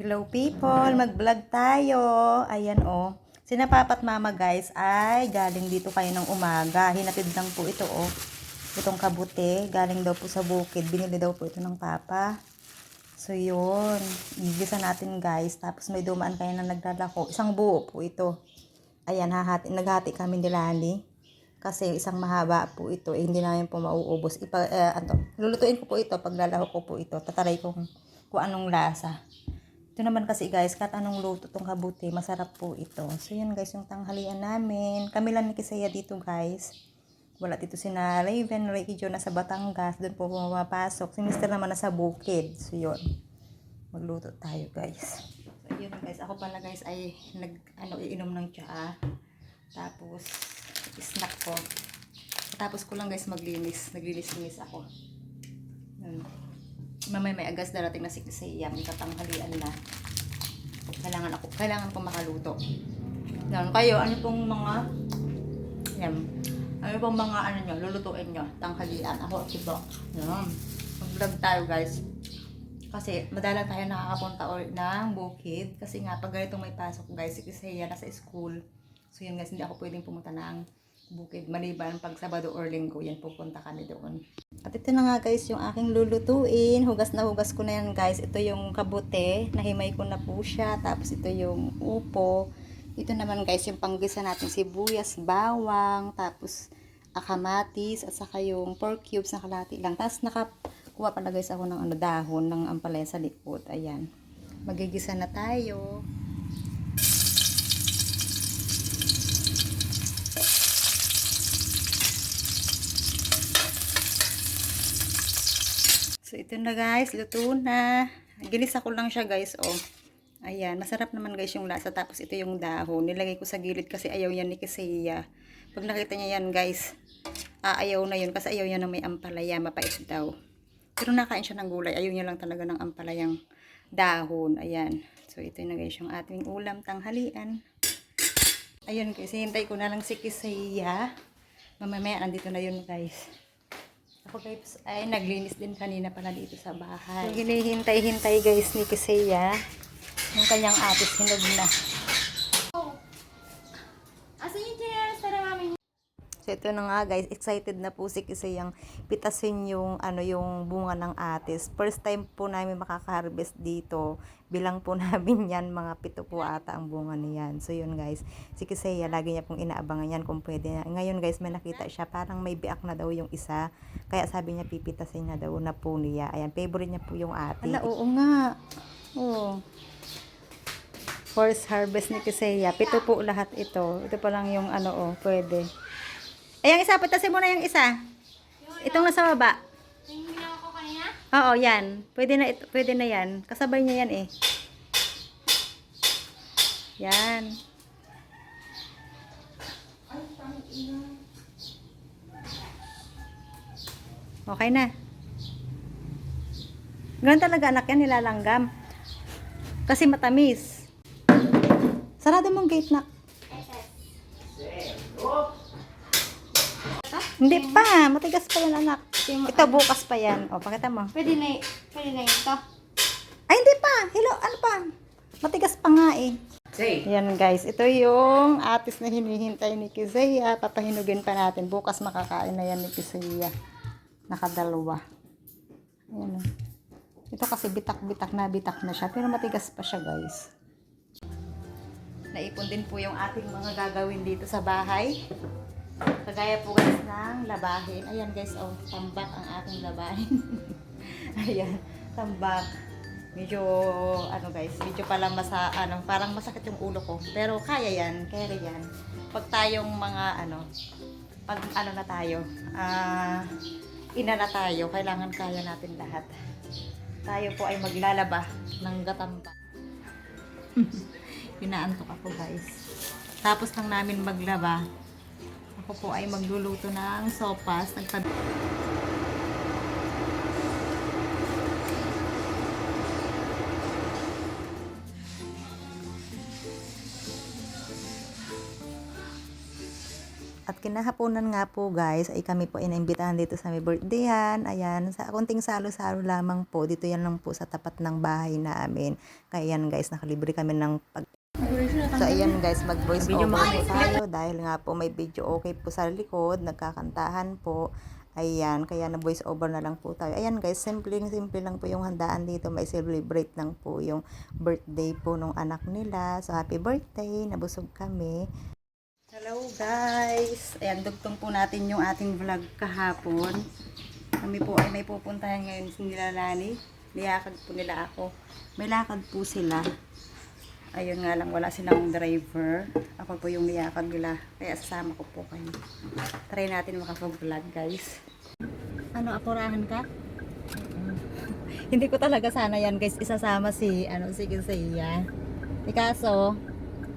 Hello people, mag-vlog tayo. Ayan oh. Sina papat mama guys ay galing dito kayo ng umaga. Hinatid lang po ito oh. Itong kabute, galing daw po sa bukid. Binili daw po ito ng papa. So yun, igisa natin guys. Tapos may dumaan kayo na naglalako. Isang buo po ito. Ayan, hahati, naghati kami ni Lani. Kasi isang mahaba po ito, eh, hindi namin po mauubos. Ipa, eh, ano, lulutuin ko po ito, paglalako ko po ito. Tataray ko kung, kung anong lasa. Ito naman kasi guys, kahit anong luto tong kabuti, masarap po ito. So yun guys, yung tanghalian namin. Kami lang ni Kisaya dito guys. Wala dito si na Raven, Ricky Jo na sa Batangas. Doon po pumapasok. Si Mr. naman nasa bukid. So yun. Magluto tayo guys. So yun guys, ako pala guys ay nag, ano, iinom ng tsaa. Tapos, snack ko. Tapos ko lang guys maglinis. Naglinis-linis ako. Yun. Mamaya may agas darating na si Kisaya. May katanghalian na. Kailangan ako, kailangan ko makaluto. Yan, kayo, ano pong mga, yan, ano pong mga ano nyo, lulutuin nyo, tanghalian. Ako, ito. Yan. Mag-vlog tayo guys. Kasi madalang tayo nakakapunta ulit ng bukid. Kasi nga, pag ganitong may pasok guys, si Kisaya nasa school. So yan guys, hindi ako pwedeng pumunta ng bukid. Maliban pag Sabado or Linggo, yan pupunta kami doon. At ito na nga guys, yung aking lulutuin. Hugas na hugas ko na yan guys. Ito yung kabute. Nahimay ko na po siya. Tapos ito yung upo. Ito naman guys, yung panggisa natin sibuyas, bawang, tapos akamatis, at saka yung pork cubes na kalati lang. Tapos nakakuha pala guys ako ng ano, dahon ng ampalaya sa likod. Ayan. Magigisa na tayo. So, ito na guys. Luto na. Ginisa ko lang siya guys. Oh. Ayan. Masarap naman guys yung lasa. Tapos ito yung dahon. Nilagay ko sa gilid kasi ayaw yan ni Kisaya. Pag nakita niya yan guys, aayaw na yun. Kasi ayaw niya na may ampalaya. Mapait daw. Pero nakain siya ng gulay. Ayaw niya lang talaga ng ampalayang dahon. Ayan. So, ito na guys yung ating ulam tanghalian. Ayun guys. Hintay ko na lang si Kisaya. Mamaya, nandito na yun guys. Ako guys ay naglinis din kanina pala dito sa bahay. So, hinihintay-hintay guys ni Kisaya. Yung kanyang atis hinog na. Asan yung chinelas para mami? So ito na nga guys, excited na po si Kisayang pitasin yung ano yung bunga ng atis. First time po namin makaka-harvest dito. Bilang po namin yan, mga pito po ata ang bunga niyan. So yun guys, si Kisaya lagi niya pong inaabangan yan kung pwede na. Ngayon guys, may nakita siya, parang may biak na daw yung isa. Kaya sabi niya pipitasin niya daw na po niya. Ayan, favorite niya po yung ate. Ala, oo nga. Oo. First harvest ni Kisaya. Pito po lahat ito. Ito pa lang yung ano oh, pwede. Ay, yung isa, patasin mo na yung isa. Itong nasa baba. Yung ginawa ko kanina? Oo, yan. Pwede na, pwede na yan. Kasabay niya yan eh. Yan. Okay na. Ganun talaga anak yan, nilalanggam. Kasi matamis. Sarado mong gate na. Hindi pa, matigas pa yan anak. Ito bukas pa yan. O, pakita mo. Pwede na, pwede na ito. Ay, hindi pa. Hello, ano pa? Matigas pa nga eh. Yan guys, ito yung atis na hinihintay ni Kizaya. Papahinugin pa natin. Bukas makakain na yan ni Kizaya. Nakadalawa. Ayan. oh. Ito kasi bitak-bitak na bitak na siya. Pero matigas pa siya guys. Naipon din po yung ating mga gagawin dito sa bahay. Kagaya po guys ng labahin. Ayan guys, oh, tambak ang aking labahin. Ayan, tambak. Medyo, ano guys, medyo pala masa, ano, parang masakit yung ulo ko. Pero kaya yan, carry yan. Pag tayong mga, ano, pag ano na tayo, ah, ina na tayo, kailangan kaya natin lahat. Tayo po ay maglalaba ng gatamba. Pinaantok ako guys. Tapos lang namin maglaba, ako po ay magluluto ng sopas. Nagpad At kinahaponan nga po guys, ay kami po inimbitahan dito sa may birthdayhan. Ayan, sa kunting salo-salo lamang po. Dito yan lang po sa tapat ng bahay namin. Kaya yan guys, nakalibre kami ng pag So ayan guys, mag voice over po tayo dahil nga po may video okay po sa likod, nagkakantahan po. Ayan, kaya na voice over na lang po tayo. Ayan guys, simple simple lang po yung handaan dito. May celebrate lang po yung birthday po nung anak nila. So happy birthday, nabusog kami. Hello guys! Ayan, dugtong po natin yung ating vlog kahapon. Kami po ay may pupuntahan ngayon sa nilalani. Niyakad po nila ako. May lakad po sila. Ayun nga lang, wala silang driver. Ako po yung niyakad nila. Kaya sasama ko po kayo. Try natin makapag-vlog guys. Ano, apurahan ka? Hindi ko talaga sana yan guys isasama si ano si Kisaya. Eh kaso,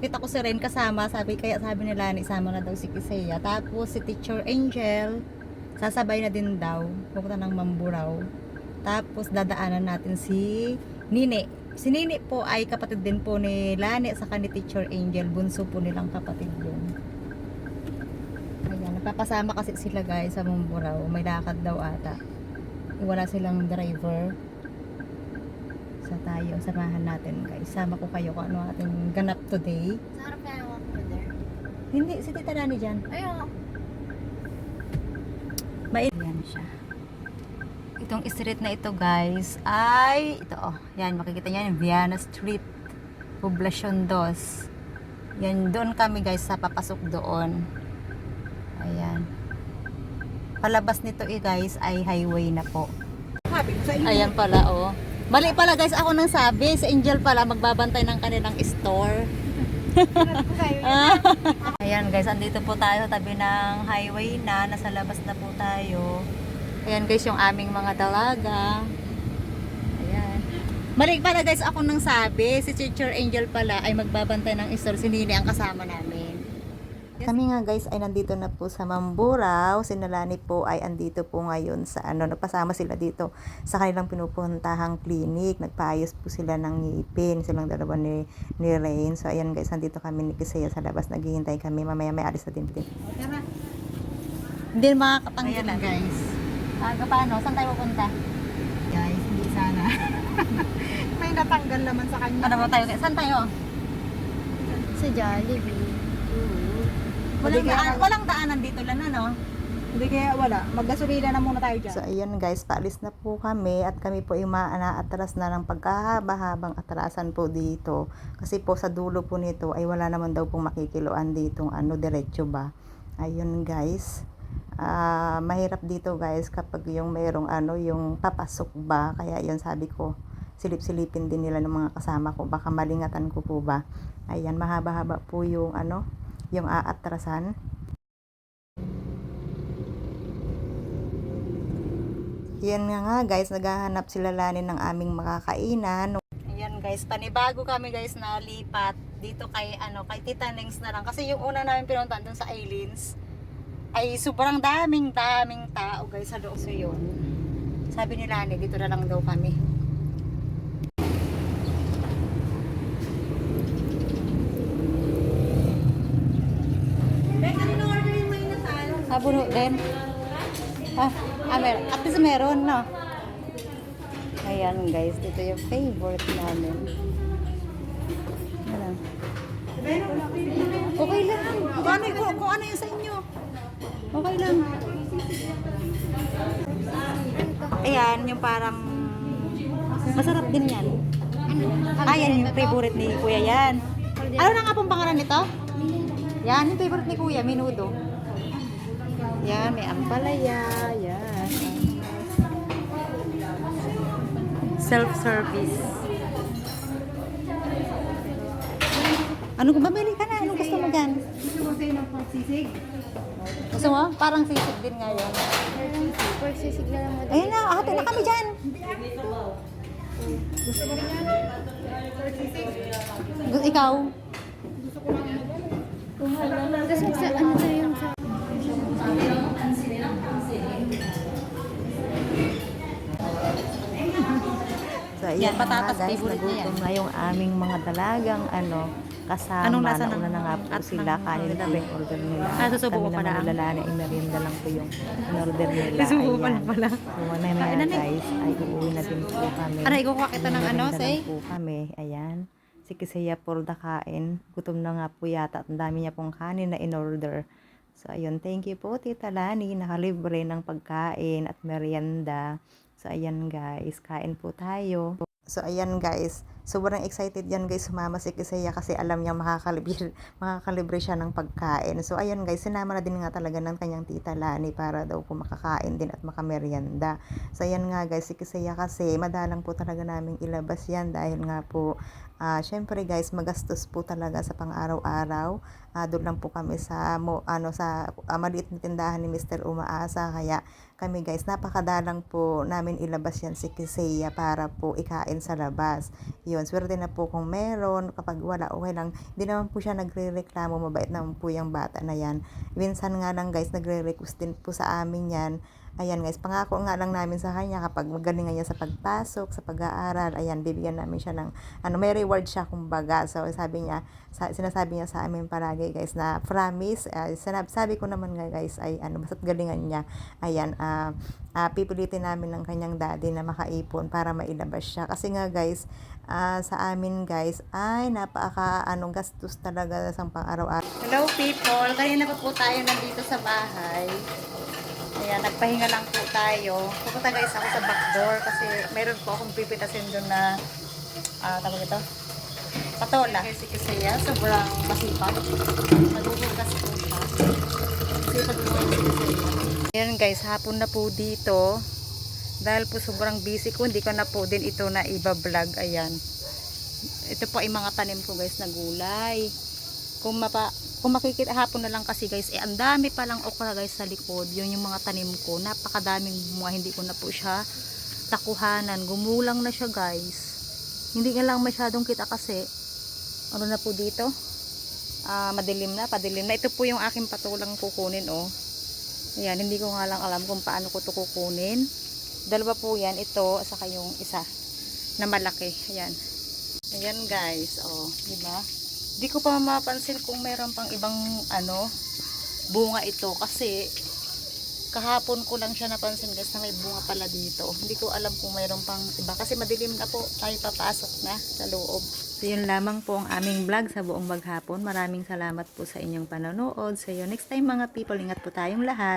nakita ko si Ren kasama, sabi kaya sabi nila ni isama na daw si Kisaya. Tapos si Teacher Angel, sasabay na din daw, pupunta ng Mamburao. Tapos dadaanan natin si Nine. Si Nine po ay kapatid din po ni Lani sa ni Teacher Angel, bunso po nilang kapatid yun. Ayan, nagpapasama kasi sila guys sa Mamburao. May lakad daw ata. Wala silang driver sa tayo, samahan natin guys. Sama ko kayo kung ano ating ganap today. Sa harap na there. Hindi, si Tita Rani dyan. Ayun. Mait. Yan siya. Itong street na ito guys ay, ito oh, yan makikita niyo yung Viana Street, Poblacion 2. Yan, doon kami guys sa papasok doon. Ayan. Palabas nito eh guys ay highway na po. Ayan pala oh. Mali pala guys, ako nang sabi, sa Angel pala magbabantay ng kanilang store. Ayan guys, andito po tayo tabi ng highway na, nasa labas na po tayo. Ayan guys, yung aming mga dalaga. Ayan. Mali pala guys, ako nang sabi, si Teacher Angel pala ay magbabantay ng store, si Nini ang kasama namin. Kami nga guys ay nandito na po sa Mamburao. Si Nalani po ay andito po ngayon sa ano, nagpasama sila dito sa kanilang pinupuntahang clinic. Nagpaayos po sila ng ngipin. Silang dalawa ni, ni Rain. So ayan guys, nandito kami ni Kisaya sa labas. Naghihintay kami. Mamaya may alis na din din. Hindi makakapanggilan. guys. Aga paano? Saan tayo pupunta? Guys, hindi sana. May natanggal naman sa kanya. Ano ba tayo? Saan tayo? Sa Jollibee. Walang, Hindi kaya- daan, walang daanan dito lang ano? Hindi kaya wala. Maggasolina na muna tayo dyan. So, ayun guys, paalis na po kami at kami po yung maanaatras na ng pagkahaba-habang atrasan po dito. Kasi po sa dulo po nito ay wala naman daw pong makikiloan dito ano, diretso ba. Ayun guys. Ah, mahirap dito guys kapag yung mayroong ano, yung papasok ba. Kaya yun sabi ko, silip-silipin din nila ng mga kasama ko. Baka malingatan ko po ba. Ayan, mahaba-haba po yung ano, yung aatrasan. Yan nga nga guys, naghahanap sila lani ng aming makakainan. Ayan guys, panibago kami guys na lipat dito kay ano kay Tita Nings na lang kasi yung una namin pinuntahan dun sa Ailins ay sobrang daming daming tao guys sa loob so yun. Sabi ni Lani dito na lang daw kami. Sabuno din. Ah, ah meron. At least meron, no? Ayan, guys. Dito yung favorite namin. Ayan. Okay lang. Kung ano, kung ano yung sa inyo. Okay lang. Ayan, yung parang masarap din yan. Ayan, yung favorite ni Kuya yan. Ano na nga pong pangalan nito? Yan, yung favorite ni Kuya, minudo. Yan, may ampalaya. Yan. Self-service. Ano kung mamili ka na? Anong gusto mo dyan? Gusto mo sa'yo ng pagsisig? Gusto mo? Parang sisig din ngayon. Pagsisigla lang mo. Ayun na, ate na kami dyan. Gusto mo rin yan? Pagsisig? Ikaw? Tapos sa ano tayo yung sa... So, ayan Yan, na patatas, guys, favorite niya yan. na yung aming mga dalagang ano, kasama. Anong lasa ng- Nauna na nga po sila, kanin na yung order nila. Ah, susubo Kami ko pala. naman nalalana, ay merienda lang po yung in-order nila. Susubo pala Ayan. pala. So, na na na, Nay. guys, ay uuwi na din po kami. Aray, kukuha kita ng ano, say? po kami, ayan. Si Kisaya por the kain. Gutom na nga po yata at ang dami niya pong kanin na in-order. So, ayun, thank you po, Tita Lani. Nakalibre ng pagkain at merienda. So, ayan guys, kain po tayo. So, ayan guys, sobrang excited yan guys sumama si Kisaya kasi alam niya makakalibre, makakalibre siya ng pagkain. So, ayan guys, sinama na din nga talaga ng kanyang tita Lani para daw po makakain din at makamerienda. So, ayan nga guys, si Kisaya kasi madalang po talaga naming ilabas yan dahil nga po, ah syempre guys, magastos po talaga sa pang-araw-araw. Ah, doon lang po kami sa, mo, ano, sa ah, maliit na tindahan ni Mr. Umaasa. Kaya kami guys, napakadalang po namin ilabas yan si Kisaya para po ikain sa labas. Yun, swerte na po kung meron, kapag wala, okay lang. Hindi naman po siya nagre-reklamo, mabait naman po yung bata na yan. Minsan nga lang guys, nagre-request din po sa amin yan. Ayan guys, pangako nga lang namin sa kanya kapag magaling niya sa pagpasok, sa pag-aaral, ayan, bibigyan namin siya ng, ano, may reward siya kumbaga. So, sabi niya, sa, sinasabi niya sa amin palagi guys na promise, uh, sinab, sabi ko naman nga guys ay ano, basta't galingan niya, ayan, ah, ah, pipilitin namin ng kanyang daddy na makaipon para mailabas siya. Kasi nga guys, ah, sa amin guys, ay napaka anong gastos talaga sa pang-araw-araw. Hello people, kanina pa po tayo nandito sa bahay. Ayan, nagpahinga lang po tayo. Pupunta guys ako sa back door kasi meron po akong pipitasin doon na ah, tawag ito, patola. Kasi kasi yan, sobrang masipag. Nagugugas po siya. Kasi Ayan guys, hapon na po dito. Dahil po sobrang busy ko, hindi ko na po din ito na iba-vlog. Ayan. Ito po ay mga tanim ko guys na gulay. Kung mapa kung makikita hapon na lang kasi guys, eh ang dami pa lang okra guys sa likod. Yun yung mga tanim ko. Napakadaming mga hindi ko na po siya takuhanan. Gumulang na siya guys. Hindi nga lang masyadong kita kasi ano na po dito? Ah, madilim na, padilim na. Ito po yung aking patulang kukunin oh. Ayan, hindi ko nga lang alam kung paano ko to kukunin. Dalawa po yan, ito, saka yung isa na malaki. Ayan. Ayan guys, oh, di ba? Di ko pa mapansin kung meron pang ibang ano bunga ito kasi kahapon ko lang siya napansin guys na may bunga pala dito. Hindi ko alam kung mayroon pang iba kasi madilim na po tayo papasok na sa loob. So yun lamang po ang aming vlog sa buong maghapon. Maraming salamat po sa inyong panonood. Sa iyo next time mga people, ingat po tayong lahat.